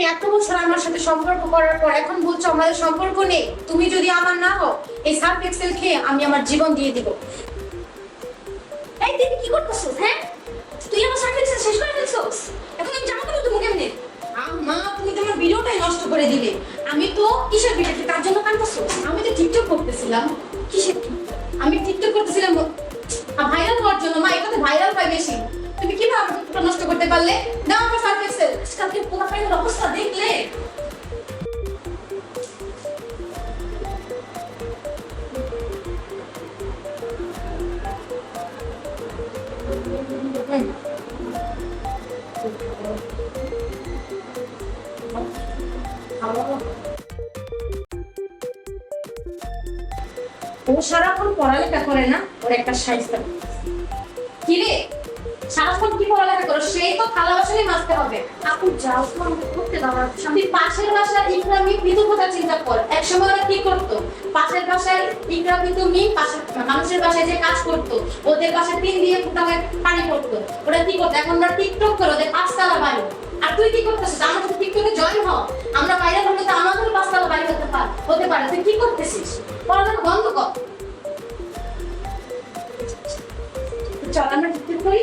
তুমি এত বছর আমার সাথে সম্পর্ক করার পর এখন বলছো আমাদের সম্পর্ক নেই। তুমি যদি আমার না হও, এই সার্ফ এক্সেল খেয়ে আমি আমার জীবন দিয়ে দিব। এই কি করতেছিস হ্যাঁ? তুই আমার শেষ করে এখন আমি জামা কাপড় দেবো কেমনে? তুমি তোমার ভিডিওটাই নষ্ট করে দিলে। আমি তো কিসের ভিডিও তার জন্য কান্দছিস আমি তো টিকটক করতেছিলাম। কিসের আমি টিকটক করতেছিলাম ভাইরাল হওয়ার জন্য। মা এটাতে ভাইরাল পাই বেশি। তুমি কীভাবে ভিডিওটা নষ্ট করতে পারলে? ও সারাক্ষণ পড়ালেখা করে না ওর একটা সাইজ কি রে? সারাক্ষণ কি পড়ালেখা করো? সেই তো থালা বাসনই মাজতে হবে। আপু, যাও তো, আমাকে করতে দাও তুই পাশের বাসার ইকরামি কথা চিন্তা কর। একসময় ওরা কি করতো? পাশের বাসায় ইকরামি তুমি পাশের মানুষের বাসায় যে কাজ করতো, ওদের বাসায় তিন দিয়ে ফুটা হয়ে পানি পড়তো। ওরা কি করতো? এখন ওরা টিকটক করে ওদের পাঁচতলা বাড়ি। আর তুই কি করতেছিস? আমরা তো টিকটকে জয়েন হ। আমরা বাইরে হলে তো আমাদেরও পাঁচতলা বাড়ি হতে পার হতে পারে। তুই কি করতেছিস? পড়ালেখা বন্ধ কর। চল, আমরা টিকটক করি।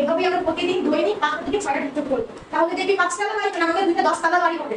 এভাবে আমরা প্রতিদিন দৈনিক পাঁচটা থেকে ছয়টা ঢুকতে করব তাহলে দেখবি পাঁচতলা বাড়ি আমাদের দুইটা দশতলা বাড়ি হবে।